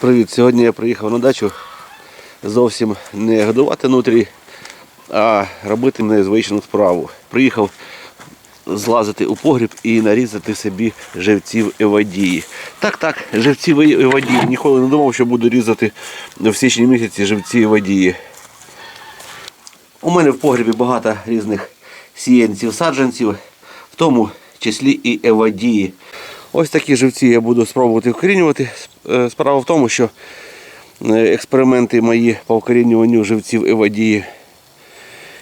Привіт! Сьогодні я приїхав на дачу зовсім не годувати нутрі, а робити незвичну справу. Приїхав злазити у погріб і нарізати собі живців евадії. Так, так, живці евадії. Ніколи не думав, що буду різати в січні місяці живці евадії. У мене в погрібі багато різних сіянців, саджанців, в тому числі і евадії. Ось такі живці я буду спробувати вкорінювати. Е, Справа в тому, що е, експерименти мої по вкорінюванню живців евадії,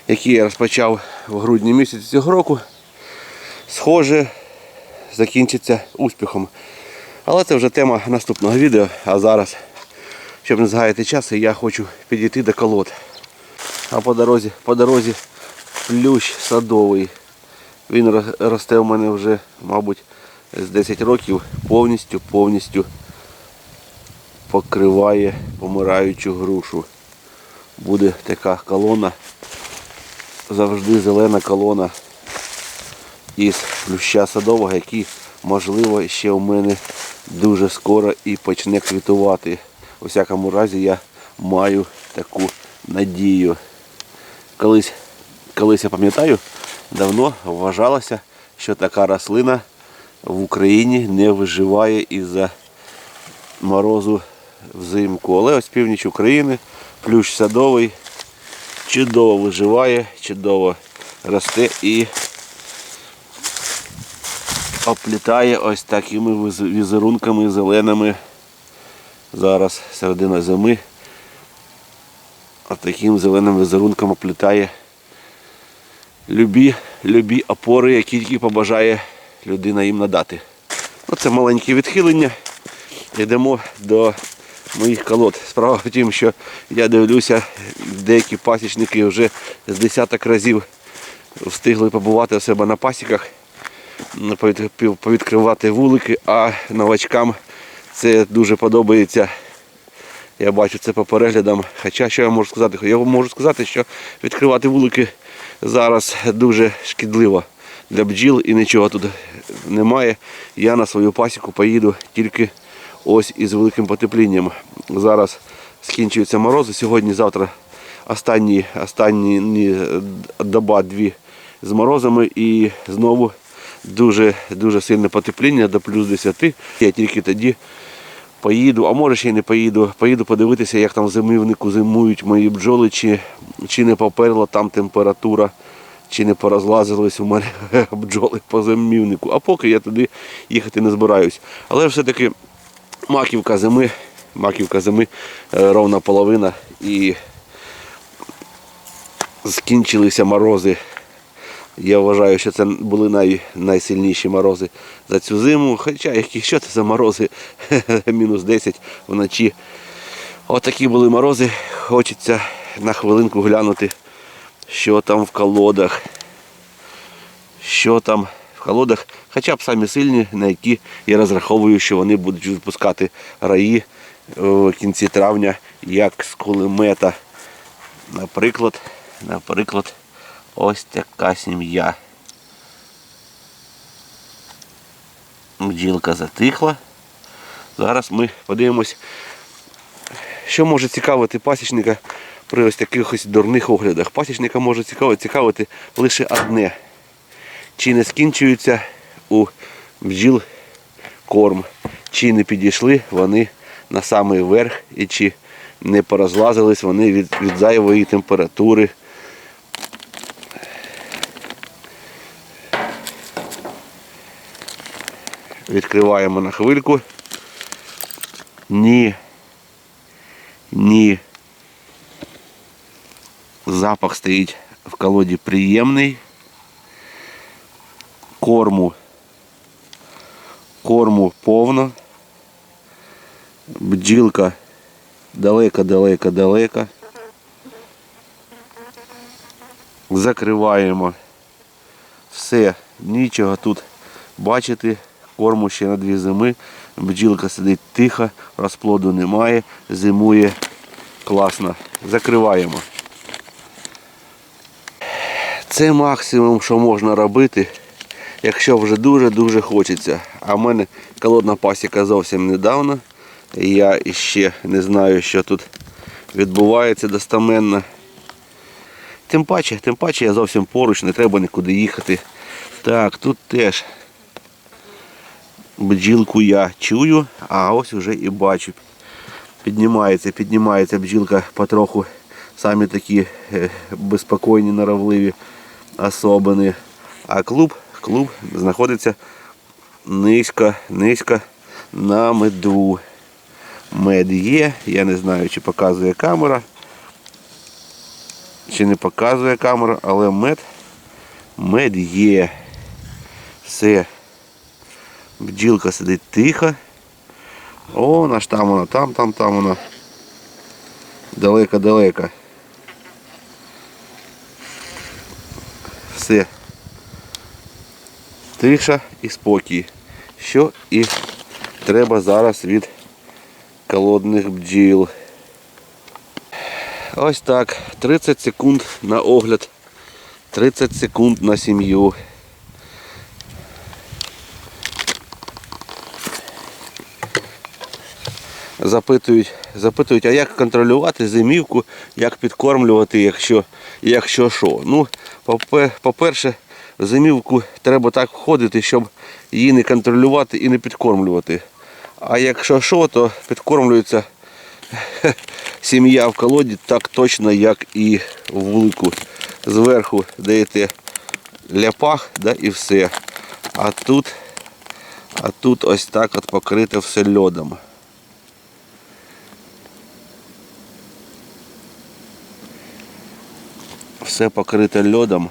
які я розпочав в грудні місяці цього року, схоже, закінчиться успіхом. Але це вже тема наступного відео. А зараз, щоб не згаяти час, я хочу підійти до колод. А по дорозі, по дорозі плющ садовий. Він росте у мене вже, мабуть, з 10 років повністю, повністю покриває помираючу грушу. Буде така колона, завжди зелена колона із плюща садового, який, можливо, ще у мене дуже скоро і почне квітувати. У всякому разі я маю таку надію. Колись, колись я пам'ятаю, давно вважалося, що така рослина в Україні не виживає із-за морозу взимку. Але ось північ України, плющ садовий, чудово виживає, чудово росте і оплітає ось такими візерунками зеленими. Зараз середина зими. Ось таким зеленим візерунком оплітає любі, любі опори, які тільки побажає людина їм надати. Оце маленьке відхилення. Йдемо до моїх колод. Справа в тім, що я дивлюся, деякі пасічники вже з десяток разів встигли побувати у себе на пасіках, повідкривати вулики, а новачкам це дуже подобається. Я бачу це по переглядам. Хоча що я можу сказати? Я можу сказати, що відкривати вулики зараз дуже шкідливо для бджіл і нічого тут немає. Я на свою пасіку поїду тільки ось із великим потеплінням. Зараз скінчуються морози. Сьогодні, завтра останні, останні доба дві з морозами і знову дуже, дуже сильне потепління до плюс 10. Я тільки тоді поїду, а може ще й не поїду. Поїду подивитися, як там в зимівнику зимують мої бджоли, чи, чи не поперла там температура, чи не порозлазились у мене бджоли по зимівнику. А поки я туди їхати не збираюсь. Але все-таки маківка зими, маківка зими е, ровна половина і скінчилися морози. Я вважаю, що це були най, найсильніші морози за цю зиму. Хоча які що це за морози? Мінус 10 вночі. Отакі були морози. Хочеться на хвилинку глянути, що там в колодах. Що там в колодах, хоча б самі сильні, на які я розраховую, що вони будуть випускати раї в кінці травня, як з кулемета. Наприклад, наприклад, ось така сім'я. Бджілка затихла. Зараз ми подивимось, що може цікавити пасічника при ось таких ось дурних оглядах. Пасічника може цікавити, цікавити лише одне. Чи не скінчується у бджіл корм, чи не підійшли вони на самий верх і чи не порозлазились вони від, від зайвої температури. Відкриваємо на хвильку. Ні. Ні. Запах стоїть в колоді приємний. Корму. Корму повно. Бджілка далеко-далеко-далеко. Закриваємо все, нічого тут бачити. Корму ще на дві зими. Бджілка сидить тихо, розплоду немає, зимує класно. Закриваємо. Це максимум, що можна робити, якщо вже дуже-дуже хочеться. А в мене колодна пасіка зовсім недавно. Я ще не знаю, що тут відбувається достаменно. Тим паче, тим паче я зовсім поруч, не треба нікуди їхати. Так, тут теж бджілку я чую, а ось вже і бачу. Піднімається, піднімається бджілка потроху. Самі такі е, безпокійні, норовливі особини. А клуб, клуб знаходиться низько, низько на меду. Мед є, я не знаю, чи показує камера, чи не показує камера, але мед, мед є. Все. Бджілка сидить тихо. О, ж там вона, там, там, там вона. Далеко-далеко. Все. Тиша і спокій. Що і треба зараз від колодних бджіл. Ось так. 30 секунд на огляд. 30 секунд на сім'ю. Запитують, запитують, а як контролювати зимівку, як підкормлювати, якщо, якщо що. Ну, по-перше, в зимівку треба так входити, щоб її не контролювати і не підкормлювати. А якщо що, то підкормлюється сім'я в колоді так точно, як і в вулику. Зверху даєте ляпах да, і все. А тут, а тут ось так от покрите все льодом. Все покрите льодом.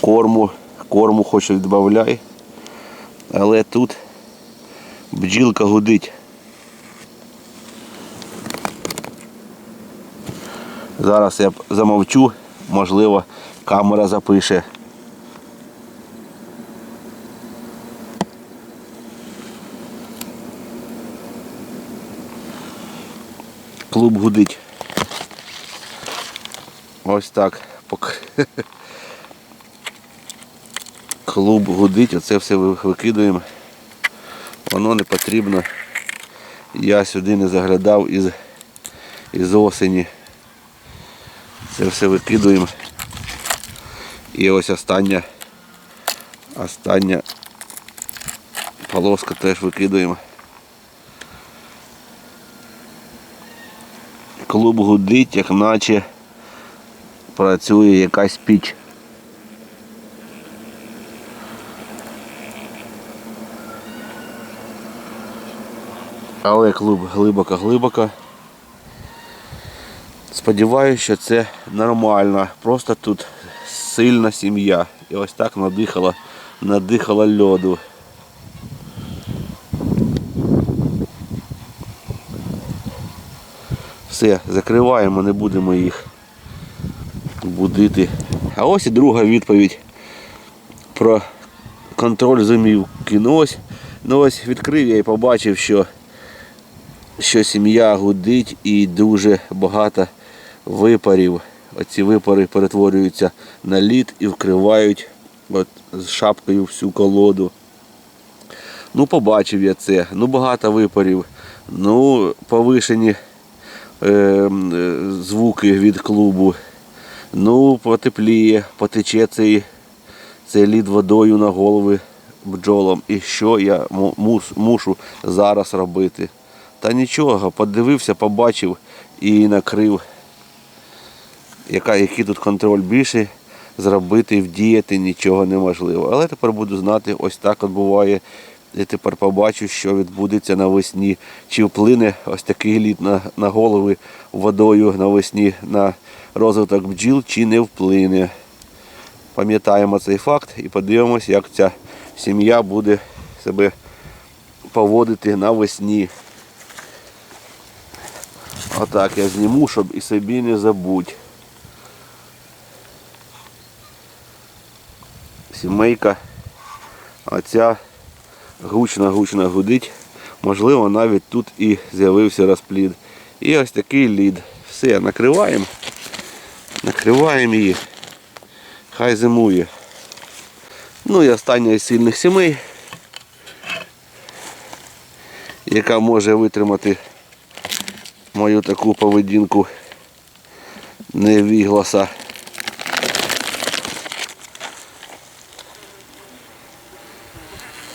Корму, корму хоч відбавляй. Але тут бджілка гудить. Зараз я замовчу, можливо, камера запише. Клуб гудить. Ось так. Клуб гудить, оце все викидуємо. Воно не потрібно. Я сюди не заглядав із, із осені. Це все викидуємо. І ось остання, остання полоска теж викидуємо. Клуб гудить, як наче працює якась піч. Але клуб глибоко-глибоко. Сподіваюся, що це нормально. Просто тут сильна сім'я. І ось так надихала, надихала льоду. Все, закриваємо, не будемо їх будити. А ось і друга відповідь про контроль зимівки. Ну ось, ну ось відкрив я і побачив, що, що сім'я гудить і дуже багато випарів. Оці випари перетворюються на лід і вкривають от, з шапкою всю колоду. Ну, побачив я це. Ну, багато випарів. Ну, повишені е, е, звуки від клубу. Ну, потепліє, потече цей, цей лід водою на голови бджолам. І що я мус, мушу зараз робити? Та нічого, подивився, побачив і накрив. Яка, який тут контроль більше, зробити, вдіяти нічого неможливо. Але тепер буду знати, ось так от буває. І тепер побачу, що відбудеться навесні. Чи вплине ось такий лід на, на голови водою навесні на розвиток бджіл, чи не вплине. Пам'ятаємо цей факт і подивимось, як ця сім'я буде себе поводити навесні. Отак я зніму, щоб і собі не забудь. Сімейка, оця гучно-гучно гудить. Можливо, навіть тут і з'явився розплід. І ось такий лід. Все, накриваємо. Накриваємо її. Хай зимує. Ну і остання із сильних сімей. яка може витримати мою таку поведінку невігласа.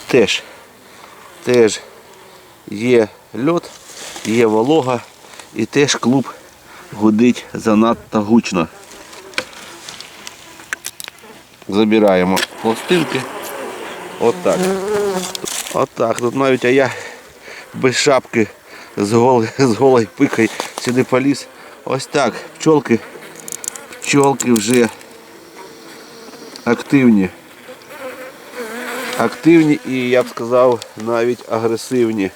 Теж, теж є льот, є волога і теж клуб гудить занадто гучно. Забираємо пластинки. Отак. Отак. Тут навіть а я без шапки з голою, з голою пикою сюди поліз. Ось так. Пчолки. Пчолки вже активні. Активні і я б сказав навіть агресивні.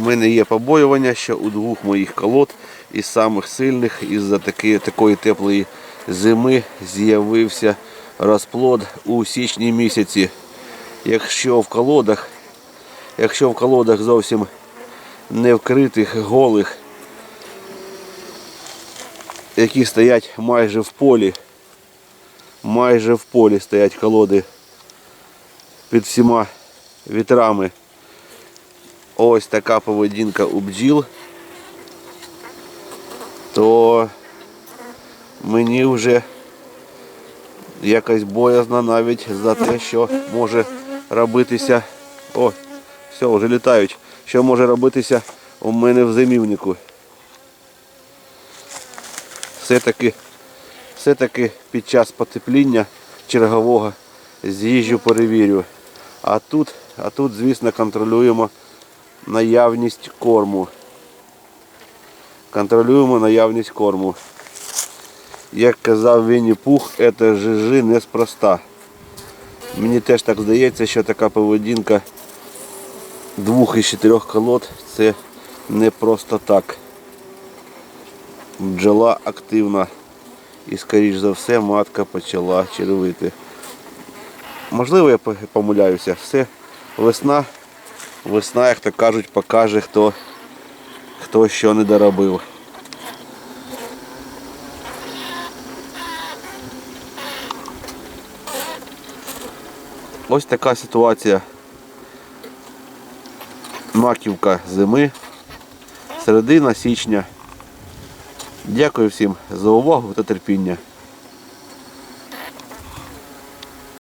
У мене є побоювання, що у двох моїх колод із самих сильних із-за таки, такої теплої зими з'явився розплод у січні місяці. Якщо в колодах, якщо в колодах зовсім не вкритих, голих, які стоять майже в полі, майже в полі стоять колоди під всіма вітрами. Ось така поведінка у бджіл, то мені вже якось боязно навіть за те, що може робитися. О, все, вже літають. Що може робитися у мене в зимівнику. Все-таки, все-таки під час потепління чергового з'їжджу перевірю. А тут, а тут, звісно, контролюємо наявність корму. Контролюємо наявність корму. Як казав Вінні Пух, це жижи неспроста. Мені теж так здається, що така поведінка двох із чотирьох колод це не просто так. Бджола активна і, скоріш за все, матка почала червити. Можливо, я помиляюся. Все, весна. Весна, як то кажуть, покаже, хто, хто що не доробив. Ось така ситуація. Маківка зими, середина січня. Дякую всім за увагу та терпіння.